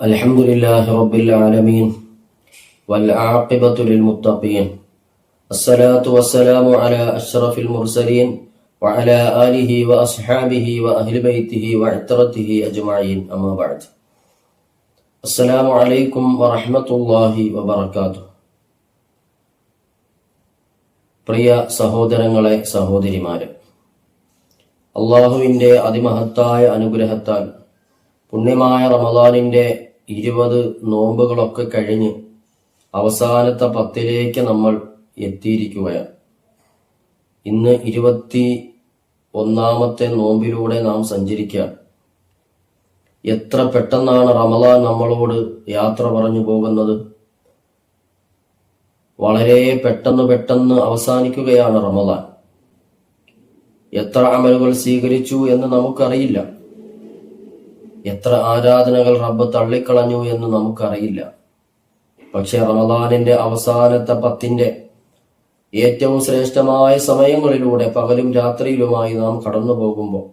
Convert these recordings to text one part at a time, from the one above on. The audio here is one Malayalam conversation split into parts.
الحمد لله رب العالمين والعاقبة للمتقين الصلاة والسلام على أشرف المرسلين وعلى آله وأصحابه وأهل بيته وعترته أجمعين أما بعد السلام عليكم ورحمة الله وبركاته പ്രിയ സഹോദരങ്ങളെ സഹോദരിമാരെ അള്ളാഹുവിൻ്റെ അതിമഹത്തായ അനുഗ്രഹത്താൽ പുണ്യമായ റമദാനിൻ്റെ ഇരുപത് നോമ്പുകളൊക്കെ കഴിഞ്ഞ് അവസാനത്തെ പത്തിലേക്ക് നമ്മൾ എത്തിയിരിക്കുകയാണ്. ഇന്ന് ഇരുപത്തി ഒന്നാമത്തെ നോമ്പിലൂടെ നാം സഞ്ചരിക്കുകയാണ്. എത്ര പെട്ടെന്നാണ് റമദാൻ നമ്മളോട് യാത്ര പറഞ്ഞു പോകുന്നത്? വളരെ പെട്ടെന്ന് പെട്ടെന്ന് അവസാനിക്കുകയാണ് റമദാൻ. എത്ര അമലുകൾ സ്വീകരിച്ചു എന്ന് നമുക്കറിയില്ല. എത്ര ആരാധനകൾ റബ്ബ് തള്ളിക്കളഞ്ഞു എന്ന് നമുക്കറിയില്ല. പക്ഷെ റമദാനിന്റെ അവസാനത്തെ പത്തിന്റെ ഏറ്റവും ശ്രേഷ്ഠമായ സമയങ്ങളിലൂടെ പകലും രാത്രിയിലുമായി നാം കടന്നു പോകുമ്പോൾ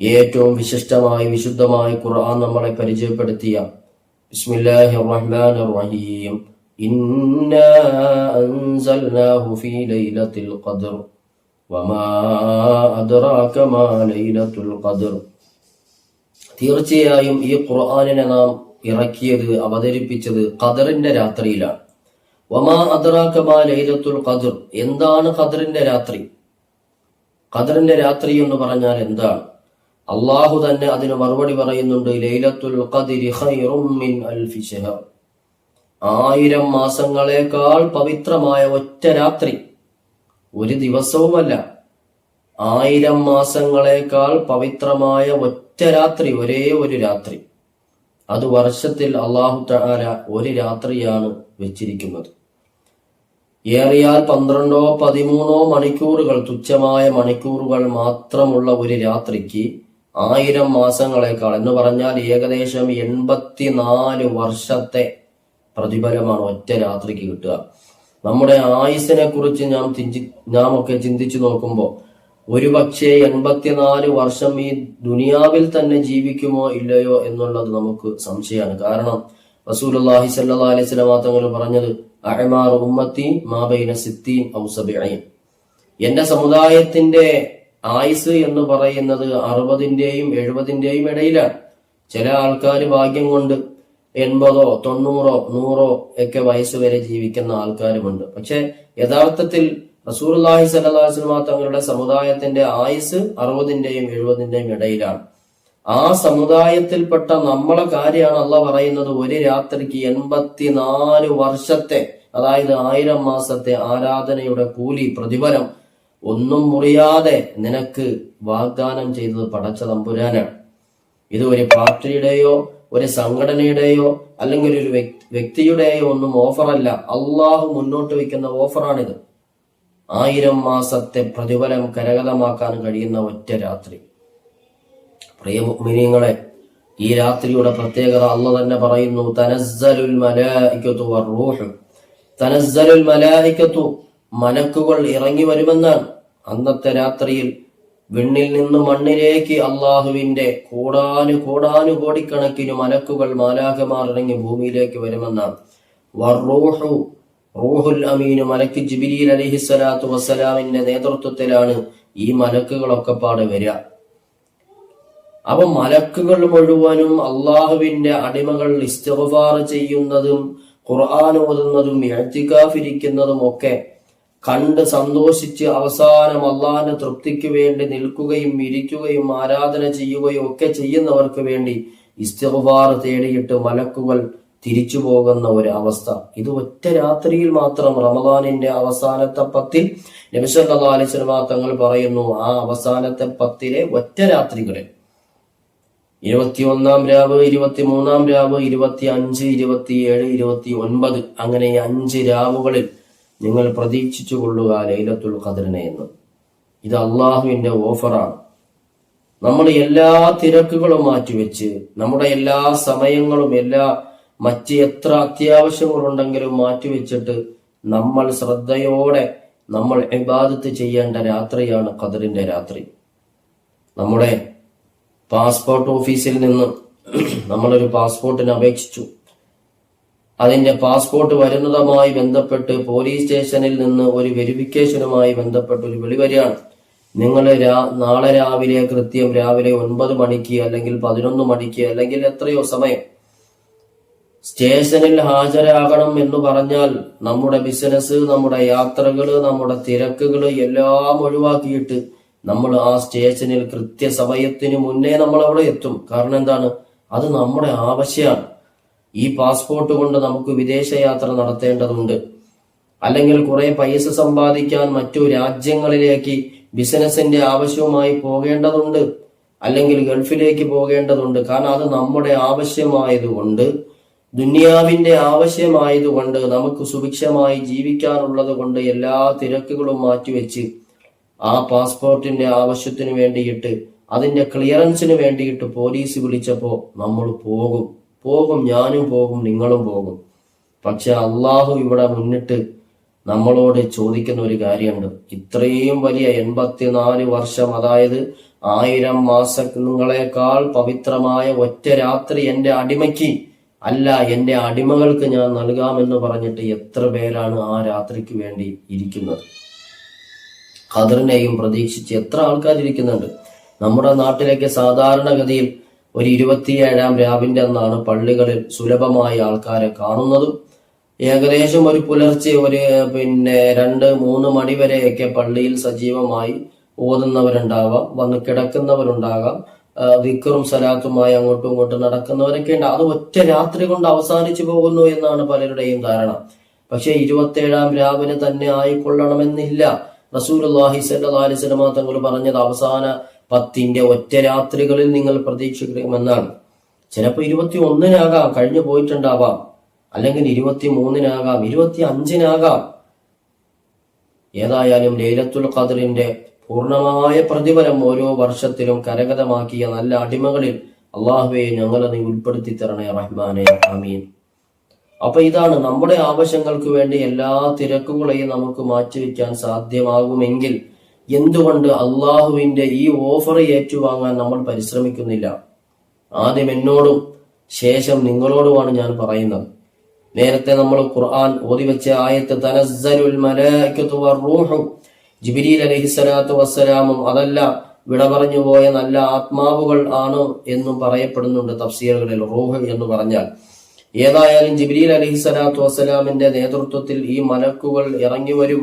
ഏറ്റവും വിശിഷ്ടമായി വിശുദ്ധമായി ഖുർആൻ നമ്മളെ പരിചയപ്പെടുത്തിയ ബിസ്മില്ലാഹി റഹ്മാൻ റഹീം തീർച്ചയായും ഈ ഖുർആാനിനെ നാം ഇറക്കിയത് അവതരിപ്പിച്ചത് ഖദറിന്റെ രാത്രിയിലാണ്. വമാ അദറാക്കമാ ലൈലത്തുൽ ഖദർ. എന്താണ് ഖദറിന്റെ രാത്രി? ഖദറിന്റെ രാത്രി എന്ന് പറഞ്ഞാൽ എന്താണ്? അള്ളാഹു തന്നെ അതിന് മറുപടി പറയുന്നുണ്ട് ലൈലത്തുൽ ഖദിരി മിൻ ശഹർ. ആയിരം മാസങ്ങളെക്കാൾ പവിത്രമായ ഒറ്റ രാത്രി. ഒരു ദിവസവുമല്ല. ആയിരം മാസങ്ങളെക്കാൾ പവിത്രമായ ഒറ്റ രാത്രി ഒരേ ഒരു രാത്രി. അത് വർഷത്തിൽ അള്ളാഹു തആല ഒരു രാത്രിയാണ് വെച്ചിരിക്കുന്നത്. ഏറിയാൽ പന്ത്രണ്ടോ പതിമൂന്നോ മണിക്കൂറുകൾ തുച്ഛമായ മണിക്കൂറുകൾ മാത്രമുള്ള ഒരു രാത്രിക്ക് ആയിരം മാസങ്ങളെക്കാൾ. എന്ന് പറഞ്ഞാൽ ഏകദേശം എൺപത്തിനാല് വർഷത്തെ പ്രതിഫലമാണ് ഒറ്റ രാത്രിക്ക് കിട്ടുക. നമ്മുടെ ആയുസിനെ കുറിച്ച് നാം നാം ഒക്കെ ചിന്തിച്ചു നോക്കുമ്പോൾ ഒരു പക്ഷേ എൺപത്തിനാല് വർഷം ഈ ദുനിയാവിൽ തന്നെ ജീവിക്കുമോ ഇല്ലയോ എന്നുള്ളത് നമുക്ക് സംശയമാണ്. കാരണം റസൂലുള്ളാഹി സല്ലാ അലൈഹി വസല്ലം തങ്ങൾ പറഞ്ഞത് അഹമാർ ഉമ്മത്തി മാബൈന സിത്തീൻ ഔ സബഈൻ. എന്റെ സമുദായത്തിന്റെ ആയുസ് എന്ന് പറയുന്നത് അറുപതിന്റെയും എഴുപതിന്റെയും ഇടയിലാണ്. ചില ആൾക്കാർ ഭാഗ്യം കൊണ്ട് എൺപതോ തൊണ്ണൂറോ നൂറോ ഒക്കെ വയസ്സ് വരെ ജീവിക്കുന്ന ആൾക്കാരുമുണ്ട്. പക്ഷെ യഥാർത്ഥത്തിൽ റസൂർലാഹി സല്ലാസ്ലമ തങ്ങളുടെ സമുദായത്തിന്റെ ആയുസ് അറുപതിന്റെയും എഴുപതിന്റെയും ഇടയിലാണ്. ആ സമുദായത്തിൽപ്പെട്ട നമ്മളെ കാര്യമാണ് അല്ല പറയുന്നത് ഒരു രാത്രിക്ക് എൺപത്തിനാല് വർഷത്തെ അതായത് ആയിരം മാസത്തെ ആരാധനയുടെ കൂലി പ്രതിഫലം ഒന്നും മുറിയാതെ നിനക്ക് വാഗ്ദാനം ചെയ്തത് പടച്ച തമ്പുരാനാണ്. ഇത് ഒരു പാർട്ടിയുടെയോ ഒരു സംഘടനയുടെയോ അല്ലെങ്കിൽ ഒരു വ്യക്തിയുടെയോ ഒന്നും ഓഫറല്ല അള്ളാഹു മുന്നോട്ട് വയ്ക്കുന്ന ഓഫറാണിത് ആയിരം മാസത്തെ പ്രതിഫലം കരകതമാക്കാൻ കഴിയുന്ന ഒറ്റ രാത്രി. പ്രിയ മുഅ്മിനീങ്ങളെ ഈ രാത്രിയുടെ പ്രത്യേകത അല്ല തന്നെ പറയുന്നു തനസ്സലുൽ മലായിക്കത്തു വറൂഹ്. തനസ്സലുൽ മലായിക്കത്തു മലക്കുകൾ ഇറങ്ങി വരുമെന്നാണ്. അന്നത്തെ രാത്രിയിൽ വിണ്ണിൽ നിന്ന് മണ്ണിലേക്ക് അള്ളാഹുവിന്റെ കോടാനു കോടാനു കോടിക്കണക്കിന് മലക്കുകൾ മാലാഖമാർ ഇറങ്ങി ഭൂമിയിലേക്ക് വരുമെന്നാണ്. വറൂഹു റൂഹുൽ അമീന് മലക്ക് ജിബിലിയിൽ അലഹി സ്വലാത്തു വസ്സലാമിന്റെ നേതൃത്വത്തിലാണ് ഈ മലക്കുകളൊക്കെ പാടെ വരിക. അപ്പൊ മലക്കുകൾ മുഴുവനും അള്ളാഹുവിന്റെ അടിമകൾ ഇസ്തഫാർ ചെയ്യുന്നതും ഖുർആൻ ഓതുന്നതും എഴുത്തിക്കാഫിരിക്കുന്നതും ഒക്കെ കണ്ട് സന്തോഷിച്ച് അവസാനം അള്ളാഹിന്റെ തൃപ്തിക്ക് വേണ്ടി നിൽക്കുകയും ഇരിക്കുകയും ആരാധന ചെയ്യുകയും ഒക്കെ ചെയ്യുന്നവർക്ക് വേണ്ടി ഇസ്തഫാർ തേടിയിട്ട് മലക്കുകൾ തിരിച്ചു പോകുന്ന ഒരു അവസ്ഥ ഇത് ഒറ്റ രാത്രിയിൽ മാത്രം റമദാനിന്റെ അവസാനത്തെ പത്തിൽ നബിസല്ലാ തങ്ങൾ പറയുന്നു ആ അവസാനത്തെ പത്തിലെ ഒറ്റ രാത്രികളിൽ. ഇരുപത്തിയൊന്നാം രാവ് ഇരുപത്തി മൂന്നാം രാവ് ഇരുപത്തി അഞ്ച് ഇരുപത്തിയേഴ് ഇരുപത്തി ഒൻപത് അങ്ങനെ അഞ്ച് രാവുകളിൽ നിങ്ങൾ പ്രതീക്ഷിച്ചു കൊള്ളുക ലൈലത്തുൽ ഖദറിനെ എന്ന്. ഇത് അള്ളാഹുവിന്റെ ഓഫറാണ്. നമ്മൾ എല്ലാ തിരക്കുകളും മാറ്റിവെച്ച് നമ്മുടെ എല്ലാ സമയങ്ങളും എല്ലാ മറ്റ് എത്ര അത്യാവശ്യങ്ങളുണ്ടെങ്കിലും മാറ്റിവെച്ചിട്ട് നമ്മൾ ശ്രദ്ധയോടെ നമ്മൾ ഇബാദത്ത് ചെയ്യേണ്ട രാത്രിയാണ് ഖദറിന്റെ രാത്രി. നമ്മുടെ പാസ്പോർട്ട് ഓഫീസിൽ നിന്ന് നമ്മളൊരു പാസ്പോർട്ടിന് അപേക്ഷിച്ചു. അതിന്റെ പാസ്പോർട്ട് വരുന്നതുമായി ബന്ധപ്പെട്ട് പോലീസ് സ്റ്റേഷനിൽ നിന്ന് ഒരു വെരിഫിക്കേഷനുമായി ബന്ധപ്പെട്ട് ഒരു വിളി വരികയാണ്. നിങ്ങൾ നാളെ രാവിലെ കൃത്യം രാവിലെ ഒൻപത് മണിക്ക് അല്ലെങ്കിൽ പതിനൊന്ന് മണിക്ക് അല്ലെങ്കിൽ എത്രയോ സമയം സ്റ്റേഷനിൽ ഹാജരാകണം എന്ന് പറഞ്ഞാൽ നമ്മുടെ ബിസിനസ് നമ്മുടെ യാത്രകൾ നമ്മുടെ തിരക്കുകൾ എല്ലാം ഒഴിവാക്കിയിട്ട് നമ്മൾ ആ സ്റ്റേഷനിൽ കൃത്യസമയത്തിന് മുന്നേ നമ്മൾ അവിടെ എത്തും. കാരണം എന്താണ്? അത് നമ്മുടെ ആവശ്യമാണ്. ഈ പാസ്പോർട്ട് കൊണ്ട് നമുക്ക് വിദേശയാത്ര നടത്തേണ്ടതുണ്ട്. അല്ലെങ്കിൽ കുറെ പൈസ സമ്പാദിക്കാൻ മറ്റു രാജ്യങ്ങളിലേക്ക് ബിസിനസിന്റെ ആവശ്യവുമായി പോകേണ്ടതുണ്ട്. അല്ലെങ്കിൽ ഗൾഫിലേക്ക് പോകേണ്ടതുണ്ട്. കാരണം അത് നമ്മുടെ ആവശ്യമായതുകൊണ്ട് ദുനിയാവിന്റെ ആവശ്യമായതുകൊണ്ട് നമുക്ക് സുഭിക്ഷമായി ജീവിക്കാനുള്ളത് കൊണ്ട് എല്ലാ തിരക്കുകളും മാറ്റിവെച്ച് ആ പാസ്പോർട്ടിന്റെ ആവശ്യത്തിന് വേണ്ടിയിട്ട് അതിന്റെ ക്ലിയറൻസിന് വേണ്ടിയിട്ട് പോലീസ് വിളിച്ചപ്പോ നമ്മൾ പോകും. പോകും ഞാനും പോകും നിങ്ങളും പോകും. പക്ഷെ അള്ളാഹു ഇവിടെ മുന്നിട്ട് നമ്മളോട് ചോദിക്കുന്ന ഒരു കാര്യമുണ്ട്. ഇത്രയും വലിയ എൺപത്തിനാല് വർഷം അതായത് ആയിരം മാസങ്ങളെക്കാൾ പവിത്രമായ ഒറ്റ രാത്രി എന്റെ അടിമയ്ക്ക് അല്ല എന്റെ അടിമകൾക്ക് ഞാൻ നൽകാമെന്ന് പറഞ്ഞിട്ട് എത്ര പേരാണ് ആ രാത്രിക്ക് വേണ്ടി ഇരിക്കുന്നത്? ഖദറിനെയും പ്രതീക്ഷിച്ച് എത്ര ആൾക്കാർ ഇരിക്കുന്നുണ്ട്? നമ്മുടെ നാട്ടിലേക്ക് സാധാരണഗതിയിൽ ഒരു ഇരുപത്തിയേഴാം രാവിന്റെ അന്നാണ് പള്ളികളിൽ സുലഭമായി ആൾക്കാരെ കാണുന്നതും ഏകദേശം ഒരു പുലർച്ചെ ഒരു പിന്നെ രണ്ട് മൂന്ന് മണി വരെയൊക്കെ പള്ളിയിൽ സജീവമായി ഓതുന്നവരുണ്ടാവാം വന്ന് കിടക്കുന്നവരുണ്ടാകാം. വിക്കറും സലാത്തുമായി അങ്ങോട്ടും ഇങ്ങോട്ടും നടക്കുന്നവരൊക്കെ ഉണ്ട്. അത് ഒറ്റ രാത്രി കൊണ്ട് അവസാനിച്ചു പോകുന്നു എന്നാണ് പലരുടെയും ധാരണ. പക്ഷെ ഇരുപത്തേഴാം രാവിലെ തന്നെ ആയിക്കൊള്ളണമെന്നില്ല. റസൂൽ അള്ളാഹി സല്ലാ സ്വലമ തങ്ങൾ പറഞ്ഞത് അവസാന പത്തിന്റെ ഒറ്റ രാത്രികളിൽ നിങ്ങൾ പ്രതീക്ഷിക്കണമെന്നാണ്. ചിലപ്പോൾ ഇരുപത്തി ഒന്നിനാകാം കഴിഞ്ഞു പോയിട്ടുണ്ടാവാം. അല്ലെങ്കിൽ ഇരുപത്തി മൂന്നിനാകാം ഇരുപത്തി അഞ്ചിനാകാം ഏതായാലും ലൈലത്തുൽ ഖദറിന്റെ പൂർണമായ പ്രതിഫലം ഓരോ വർഷത്തിലും കരഗതമാക്കിയ നല്ല അടിമകളിൽ അള്ളാഹുവെ ഞങ്ങളെ നീ ഉൾപ്പെടുത്തി തരണേ റഹ്മാനെ. ആമീൻ. അപ്പൊ ഇതാണ് നമ്മുടെ ആവശ്യങ്ങൾക്ക് വേണ്ടി എല്ലാ തിരക്കുകളെയും നമുക്ക് മാറ്റിവെക്കാൻ സാധ്യമാകുമെങ്കിൽ എന്തുകൊണ്ട് അള്ളാഹുവിന്റെ ഈ ഓഫർ ഏറ്റുവാങ്ങാൻ നമ്മൾ പരിശ്രമിക്കുന്നില്ല? ആദ്യം എന്നോടും ശേഷം നിങ്ങളോടുമാണ് ഞാൻ പറയുന്നത്. നേരത്തെ നമ്മൾ ഖുർആൻ ഓതിവെച്ച ആയത്ത് തനസ്സലുൽ മലക്കത്തു വറൂഹു ജിബിരിൽ അലഹിസ്സലാത്തു വസ്സലാമും അതല്ല വിട പറഞ്ഞു പോയ നല്ല ആത്മാവുകൾ ആണ് എന്നും പറയപ്പെടുന്നുണ്ട് തഫ്സീറുകളിൽ റൂഹ് എന്ന് പറഞ്ഞാൽ. ഏതായാലും ജിബ്രീൽ അലഹി സ്വലാത്തു വസ്സലാമിന്റെ നേതൃത്വത്തിൽ ഈ മലക്കുകൾ ഇറങ്ങി വരും.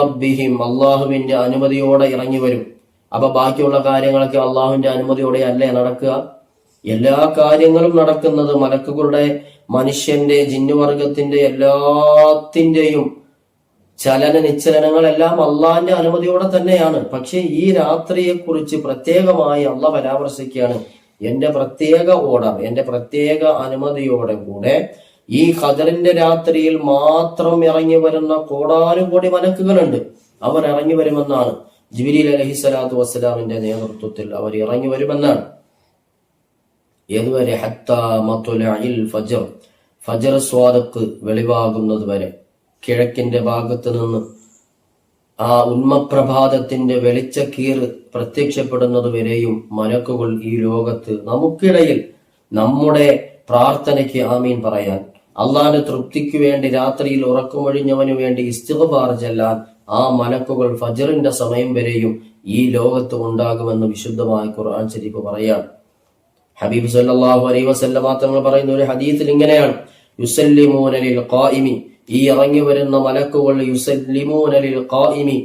റബ്ബിഹിം അള്ളാഹുവിന്റെ അനുമതിയോടെ ഇറങ്ങി വരും. അപ്പൊ ബാക്കിയുള്ള കാര്യങ്ങളൊക്കെ അള്ളാഹുവിന്റെ അനുമതിയോടെ അല്ലേ നടക്കുക? എല്ലാ കാര്യങ്ങളും നടക്കുന്നത് മലക്കുകളുടെ മനുഷ്യന്റെ ജിന്നുവർഗത്തിന്റെ എല്ലാത്തിന്റെയും ചലന നിശ്ചലനങ്ങളെല്ലാം അള്ളാഹിന്റെ അനുമതിയോടെ തന്നെയാണ്. പക്ഷെ ഈ രാത്രിയെ കുറിച്ച് പ്രത്യേകമായി അള്ള പരാമർശിക്കുകയാണ്. എന്റെ പ്രത്യേക ഓർഡർ എന്റെ പ്രത്യേക അനുമതിയോടെ കൂടെ ഈ ഖദറിന്റെ രാത്രിയിൽ മാത്രം ഇറങ്ങി വരുന്ന കോടാനുകോടി മലക്കുകളുണ്ട്. അവർ ഇറങ്ങി വരുമെന്നാണ്. ജിബിലി അലഹി സ്വലാത്തു വസ്സലാമിന്റെ നേതൃത്വത്തിൽ അവർ ഇറങ്ങി വരുമെന്നാണ്. ഏതുവരെ ഫജർ ഫജർ സ്വാദക്ക് വെളിവാകുന്നത് വരെ. കിഴക്കിന്റെ ഭാഗത്ത് നിന്ന് ആ ഉന്മപ്രഭാതത്തിന്റെ വെളിച്ചക്കീർ പ്രത്യക്ഷപ്പെടുന്നത് വരെയും മലക്കുകൾ ഈ ലോകത്ത് നമുക്കിടയിൽ നമ്മുടെ പ്രാർത്ഥനയ്ക്ക് ആമീൻ പറയാൻ. അള്ളാന്റെ തൃപ്തിക്ക് വേണ്ടി രാത്രിയിൽ ഉറക്കമൊഴിഞ്ഞവന് വേണ്ടി ഇസ്തിഫാർ ചെല്ലാൻ ആ മലക്കുകൾ ഫജറിന്റെ സമയം വരെയും ഈ ലോകത്ത് ഉണ്ടാകുമെന്ന് വിശുദ്ധമായ ഖുർആൻ ശരീഫ് പറയാൻ. ഹബീബ് സല്ലാഹു അലൈ വസല്ലമ തങ്ങൾ പറയുന്ന ഒരു ഹദീത്തിൽ ഇങ്ങനെയാണ്. യുസല്ലിമൂനലിൽ ഖായിമി ഈ ഇറങ്ങി വരുന്ന മലക്കുകൾ യുസല്ലിമൂനലിൽ ഖായിമി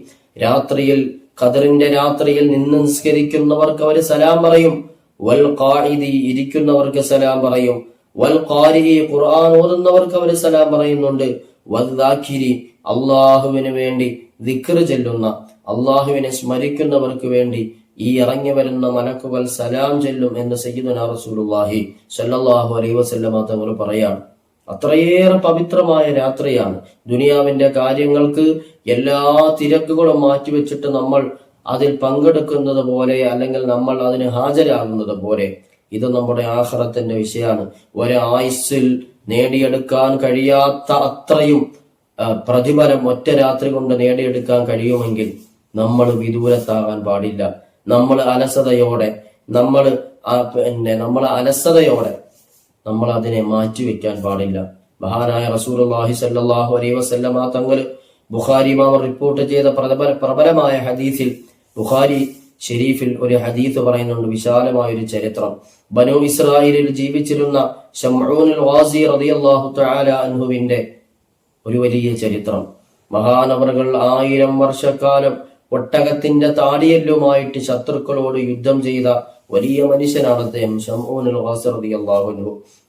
രാത്രിയിൽ ഖദറിന്റെ രാത്രിയിൽ നിന്ന് നിസ്കരിക്കുന്നവർക്ക് അവർ സലാം പറയും. വൽ ഖായിദി ഇരിക്കുന്നവർക്ക് സലാം പറയും. വൽ ഖാരി ഖുർആൻ ഓതുന്നവർക്ക് അവർ സലാം പറയുന്നുണ്ട്. വദ്ദാഖിരി അള്ളാഹുവിന് വേണ്ടി ദിക്ർ ചെല്ലുന്ന അള്ളാഹുവിനെ സ്മരിക്കുന്നവർക്ക് വേണ്ടി ഈ ഇറങ്ങി വരുന്ന മലക്കുകൾ സലാം ചെല്ലും എന്ന് സയ്യിദുന റസൂലുള്ളാഹി സല്ലല്ലാഹു അലൈഹി വസല്ലമ തങ്ങൾ പറയാണ്. അത്രയേറെ പവിത്രമായ രാത്രിയാണ്. ദുനിയാവിന്റെ കാര്യങ്ങൾക്ക് എല്ലാ തിരക്കുകളും മാറ്റിവെച്ചിട്ട് നമ്മൾ അതിൽ പങ്കെടുക്കുന്നത് പോലെ അല്ലെങ്കിൽ നമ്മൾ അതിന് ഹാജരാകുന്നത് പോലെ. ഇത് നമ്മുടെ ആഹ്റത്തിന്റെ വിഷയമാണ്. ഒരായുസ്സിൽ നേടിയെടുക്കാൻ കഴിയാത്ത അത്രയും പ്രതിഫലം ഒറ്റ രാത്രി കൊണ്ട് നേടിയെടുക്കാൻ കഴിയുമെങ്കിൽ നമ്മൾ വിദൂരത്താകാൻ പാടില്ല. നമ്മൾ അലസതയോടെ നമ്മൾ പിന്നെ നമ്മൾ അലസതയോടെ നമ്മൾ അതിനെ മാറ്റിവെക്കാൻ പാടില്ല. മഹാനായ റസൂലുള്ളാഹി സല്ലാഹു അലൈ വസല്ലമ തങ്ങൾ ബുഖാരി ഇമാം റിപ്പോർട്ട് ചെയ്ത പ്രബല പ്രബലമായ ഹദീസിൽ ബുഖാരി ഷെരീഫിൽ ഒരു ഹദീസ് പറയുന്നുണ്ട്. വിശാലമായ ഒരു ചരിത്രം. ബനു ഇസ്രായേലിൽ ജീവിച്ചിരുന്ന ഷംഊനുൽ വാസി റളിയല്ലാഹു തആല അൻഹുവിന്റെ ഒരു വലിയ ചരിത്രം. മഹാനവറുകൾ ആയിരം വർഷക്കാലം ഒട്ടകത്തിന്റെ താടിയല്ലുമായിട്ട് ശത്രുക്കളോട് യുദ്ധം ചെയ്ത വലിയ മനുഷ്യനാണ് അദ്ദേഹം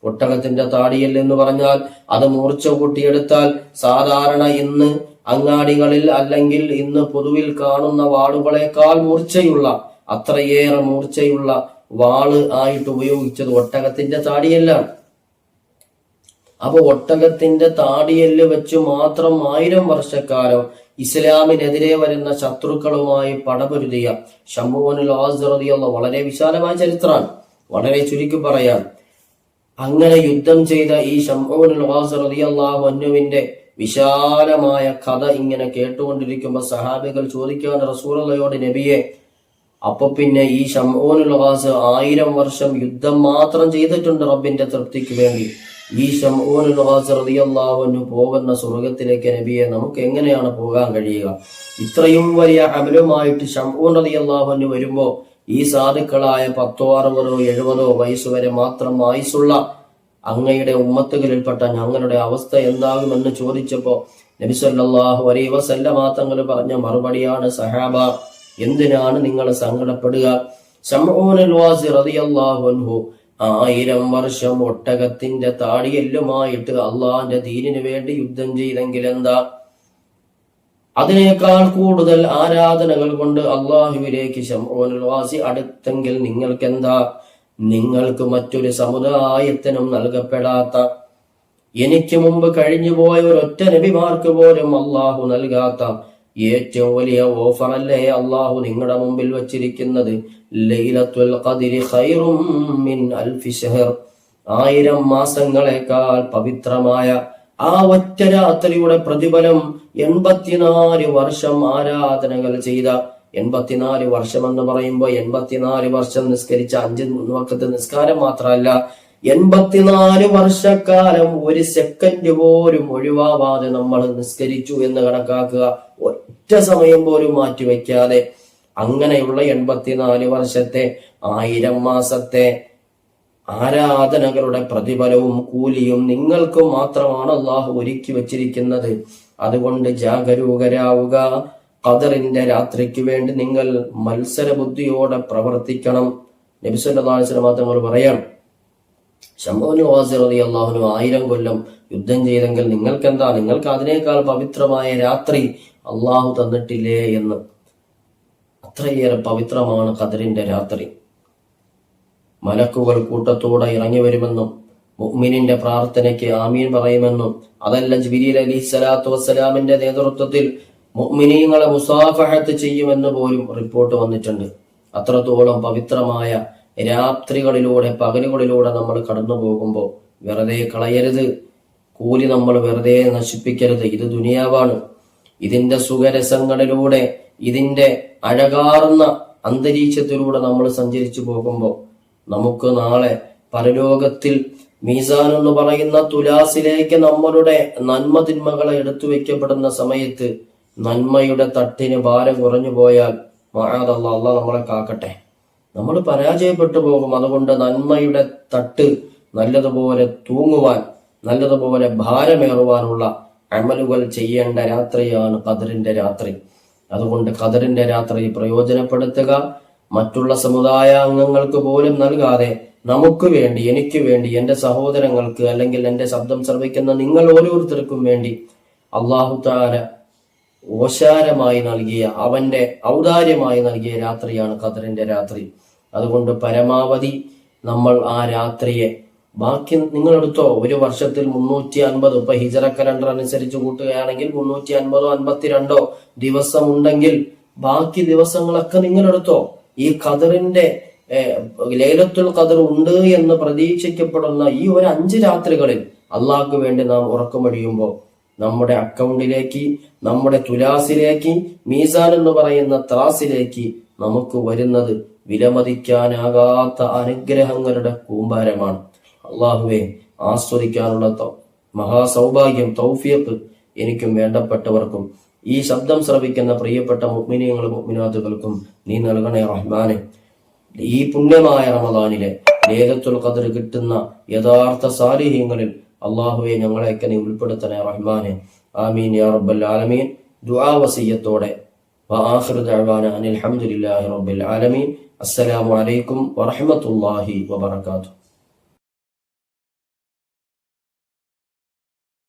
ഒട്ടകത്തിന്റെ താടിയൽ എന്ന് പറഞ്ഞാൽ അത് മൂർച്ച കൂട്ടിയെടുത്താൽ സാധാരണ ഇന്ന് അങ്ങാടികളിൽ അല്ലെങ്കിൽ ഇന്ന് പൊതുവിൽ കാണുന്ന വാളുകളെക്കാൾ മൂർച്ചയുള്ള അത്രയേറെ മൂർച്ചയുള്ള വാൾ ആയിട്ട് ഉപയോഗിച്ചത് ഒട്ടകത്തിന്റെ താടിയല്ലാണ്. അപ്പൊ ഒട്ടകത്തിന്റെ താടിയൽ വെച്ച് മാത്രം ആയിരം വർഷക്കാലം ഇസ്ലാമിനെതിരെ വരുന്ന ശത്രുക്കളുമായി പടപൊരുതിയ ഷംബുവനുൽ ആസ്റതിയുള്ള വളരെ വിശാലമായ ചരിത്രമാണ് വളരെ ചുരുക്കി പറയാം. അങ്ങനെ യുദ്ധം ചെയ്ത ഈ ഷംബുവനുൽ ആസ്റതിയല്ലാഹു അന്നുവിന്റെ വിശാലമായ കഥ ഇങ്ങനെ കേട്ടുകൊണ്ടിരിക്കുമ്പോൾ സഹാബികൾ ചോദിക്കാൻ റസൂറയോട് നബിയെ അപ്പൊ പിന്നെ ഈ ഷംഊനുൽ ഹാസ് ആയിരം വർഷം യുദ്ധം മാത്രം ചെയ്തിട്ടുണ്ട് റബ്ബിന്റെ തൃപ്തിക്ക് വേണ്ടി. ഈ ഷംഊനുൽ ഖാസ് റളിയല്ലാഹു അൻഹു പോകുന്ന സ്വർഗത്തിലേക്ക് നബിയെ നമുക്ക് എങ്ങനെയാണ് പോകാൻ കഴിയുക? ഇത്രയും വലിയ അമലുമായിട്ട് ഷംഊൻ റളിയല്ലാഹു അൻഹു വരുമ്പോ ഈ സാധുക്കളായ പത്തോ അറുപതോ എഴുപതോ വയസ്സ് വരെ മാത്രം ആയുസുള്ള അങ്ങയുടെ ഉമ്മത്തുകളിൽപ്പെട്ട ഞങ്ങളുടെ അവസ്ഥ എന്താകുമെന്ന് ചോദിച്ചപ്പോ നബി സല്ലല്ലാഹു അലൈഹി വസല്ലമ തങ്ങൾ പറഞ്ഞ മറുപടിയാണ് സഹാബ എന്തിനാണ് നിങ്ങൾ സങ്കടപ്പെടുക? ശംഊനുൽ വാസി റളിയല്ലാഹു അൻഹു ആയിരം വർഷം ഒട്ടകത്തിന്റെ താടിയെല്ലുമായിട്ട് അള്ളാഹിന്റെ ദീനിനു വേണ്ടി യുദ്ധം ചെയ്തെങ്കിൽ എന്താ? അതിനേക്കാൾ കൂടുതൽ ആരാധനകൾ കൊണ്ട് അള്ളാഹുവിലേക്ക് ശംഊനുൽ വാസി അടുത്തെങ്കിൽ നിങ്ങൾക്ക് എന്താ നിങ്ങൾക്ക് മറ്റൊരു സമുദായത്തിനും നൽകപ്പെടാത്ത എനിക്ക് മുമ്പ് കഴിഞ്ഞുപോയ ഒരൊറ്റ നബിമാർക്ക് പോലും അള്ളാഹു നൽകാത്ത ഏറ്റവും വലിയ ഓഫറല്ലേ അള്ളാഹു നിങ്ങളുടെ മുമ്പിൽ വച്ചിരിക്കുന്നത്? ലൈലത്തുൽ മിൻ അൽഫി ആയിരം മാസങ്ങളെക്കാൾ പവിത്രമായ ആ ഒറ്റ രാത്രിയുടെ പ്രതിഫലം എൺപത്തിനാല് വർഷം ആരാധനകൾ ചെയ്ത എൺപത്തിനാല് വർഷം എന്ന് പറയുമ്പോൾ എൺപത്തിനാല് വർഷം നിസ്കരിച്ച അഞ്ച് വക്കത്തെ നിസ്കാരം മാത്രമല്ല എൺപത്തിനാല് വർഷക്കാലം ഒരു സെക്കൻഡ് പോലും ഒഴിവാവാതെ നമ്മൾ നിസ്കരിച്ചു എന്ന് കണക്കാക്കുക. ഒറ്റ സമയം പോലും മാറ്റിവെക്കാതെ അങ്ങനെയുള്ള എൺപത്തിനാല് വർഷത്തെ ആയിരം മാസത്തെ ആരാധനകളുടെ പ്രതിഫലവും കൂലിയും നിങ്ങൾക്ക് മാത്രമാണ് അള്ളാഹു ഒരുക്കി വച്ചിരിക്കുന്നത്. അതുകൊണ്ട് ജാഗരൂകരാവുക. ഖദറിന്റെ രാത്രിക്ക് വേണ്ടി നിങ്ങൾ മത്സര ബുദ്ധിയോടെ പ്രവർത്തിക്കണം നബിസ്വല്ലാസ്ലം തങ്ങൾ പറയാം. ഷമോനു വാസിർ അലി അള്ളാഹുനു ആയിരം കൊല്ലം യുദ്ധം ചെയ്തെങ്കിൽ നിങ്ങൾക്ക് എന്താ നിങ്ങൾക്ക് അതിനേക്കാൾ പവിത്രമായ രാത്രി അള്ളാഹു തന്നിട്ടില്ലേ എന്ന് അത്രയേറെ പവിത്രമാണ് ഖദറിന്റെ രാത്രി. മലക്കുകൾ കൂട്ടത്തോടെ ഇറങ്ങി വരുമെന്നും മുഅ്മിനിന്റെ പ്രാർത്ഥനയ്ക്ക് ആമീൻ പറയുമെന്നും അതല്ല ജിബിരിൽ അലി സ്വലാത്തു വസ്സലാമിന്റെ നേതൃത്വത്തിൽ മുഅ്മിനീങ്ങളെ മുസാഫഹത്ത് ചെയ്യുമെന്ന് പോലും റിപ്പോർട്ട് വന്നിട്ടുണ്ട്. അത്രത്തോളം പവിത്രമായ രാത്രികളിലൂടെ പകലുകളിലൂടെ നമ്മൾ കടന്നു പോകുമ്പോൾ വെറുതെ കളയരുത്. കൂലി നമ്മൾ വെറുതെ നശിപ്പിക്കരുത്. ഇത് ദുനിയാവാണ്. ഇതിന്റെ സുഖരസങ്ങളിലൂടെ ഇതിന്റെ അഴകാർന്ന അന്തരീക്ഷത്തിലൂടെ നമ്മൾ സഞ്ചരിച്ചു പോകുമ്പോൾ നമുക്ക് നാളെ പരലോകത്തിൽ മീസാൻ എന്ന് പറയുന്ന തുലാസിലേക്ക് നമ്മളുടെ നന്മ തിന്മകളെ എടുത്തു വെക്കപ്പെടുന്ന സമയത്ത് നന്മയുടെ തട്ടിന് ഭാരം കുറഞ്ഞു പോയാൽ മഹാദല്ല അല്ല നമ്മളെ കാക്കട്ടെ. നമ്മൾ പരാജയപ്പെട്ടു പോകും. അതുകൊണ്ട് നന്മയുടെ തട്ട് നല്ലതുപോലെ തൂങ്ങുവാൻ നല്ലതുപോലെ ഭാരമേറുവാനുള്ള അമലുകൾ ചെയ്യേണ്ട രാത്രിയാണ് കതിറിന്റെ രാത്രി. അതുകൊണ്ട് കതിറിന്റെ രാത്രി പ്രയോജനപ്പെടുത്തുക. മറ്റുള്ള സമുദായ അംഗങ്ങൾക്ക് പോലും നൽകാതെ നമുക്ക് വേണ്ടി എനിക്ക് വേണ്ടി എന്റെ സഹോദരങ്ങൾക്ക് അല്ലെങ്കിൽ എന്റെ ശബ്ദം ശ്രവിക്കുന്ന നിങ്ങൾ ഓരോരുത്തർക്കും വേണ്ടി അള്ളാഹു താര ഓശാരമായി നൽകിയ അവന്റെ ഔദാര്യമായി നൽകിയ രാത്രിയാണ് ഖദറിന്റെ രാത്രി. അതുകൊണ്ട് പരമാവധി നമ്മൾ ആ രാത്രിയെ ബാക്കി നിങ്ങളെടുത്തോ. ഒരു വർഷത്തിൽ മുന്നൂറ്റി അൻപത് ഇപ്പൊ ഹിജറ കലണ്ടർ അനുസരിച്ച് കൂട്ടുകയാണെങ്കിൽ മുന്നൂറ്റി അൻപതോ അൻപത്തിരണ്ടോ ദിവസം ഉണ്ടെങ്കിൽ ബാക്കി ദിവസങ്ങളൊക്കെ നിങ്ങളെടുത്തോ. ഈ ഖദറിന്റെ ലേലത്തുൽ ഖദർ ഉണ്ട് എന്ന് പ്രതീക്ഷിക്കപ്പെടുന്ന ഈ ഒരു അഞ്ച് രാത്രികളിൽ അള്ളാഹ്ക്ക് വേണ്ടി നാം ഉറക്കമടിയുമ്പോൾ നമ്മുടെ അക്കൗണ്ടിലേക്ക് നമ്മുടെ തുലാസിലേക്ക് മീസാൻ എന്ന് പറയുന്ന ത്രാസിലേക്ക് നമുക്ക് വരുന്നത് വിലമതിക്കാനാകാത്ത അനുഗ്രഹങ്ങളുടെ കൂമ്പാരമാണ്. അള്ളാഹുവെ ആസ്വദിക്കാനുള്ള തൗ- മഹാസൗഭാഗ്യം തൗഫിയത്ത് എനിക്കും വേണ്ടപ്പെട്ടവർക്കും ഈ ശബ്ദം ശ്രവിക്കുന്ന പ്രിയപ്പെട്ട മുഗ്മിനിയങ്ങളും മുഗ്മിനാത്തുകൾക്കും നീ നൽകണേ റഹ്മാനെ ഈ പുണ്യമായ റമദാനിലെ ലേലത്തുൽ ഖദർ കിട്ടുന്ന യഥാർത്ഥ സാലിഹ്യങ്ങളിൽ അള്ളാഹുവെ ഞങ്ങളെയൊക്കെ നീ ഉൾപ്പെടുത്തണേ റഹ്മാനെ ആമീൻ യാ റബ്ബൽ ആലമീൻ ദുആ വസിയത്തോടെ وآخر دعوانا أن الحمد لله رب العالمين السلام عليكم ورحمة الله وبركاته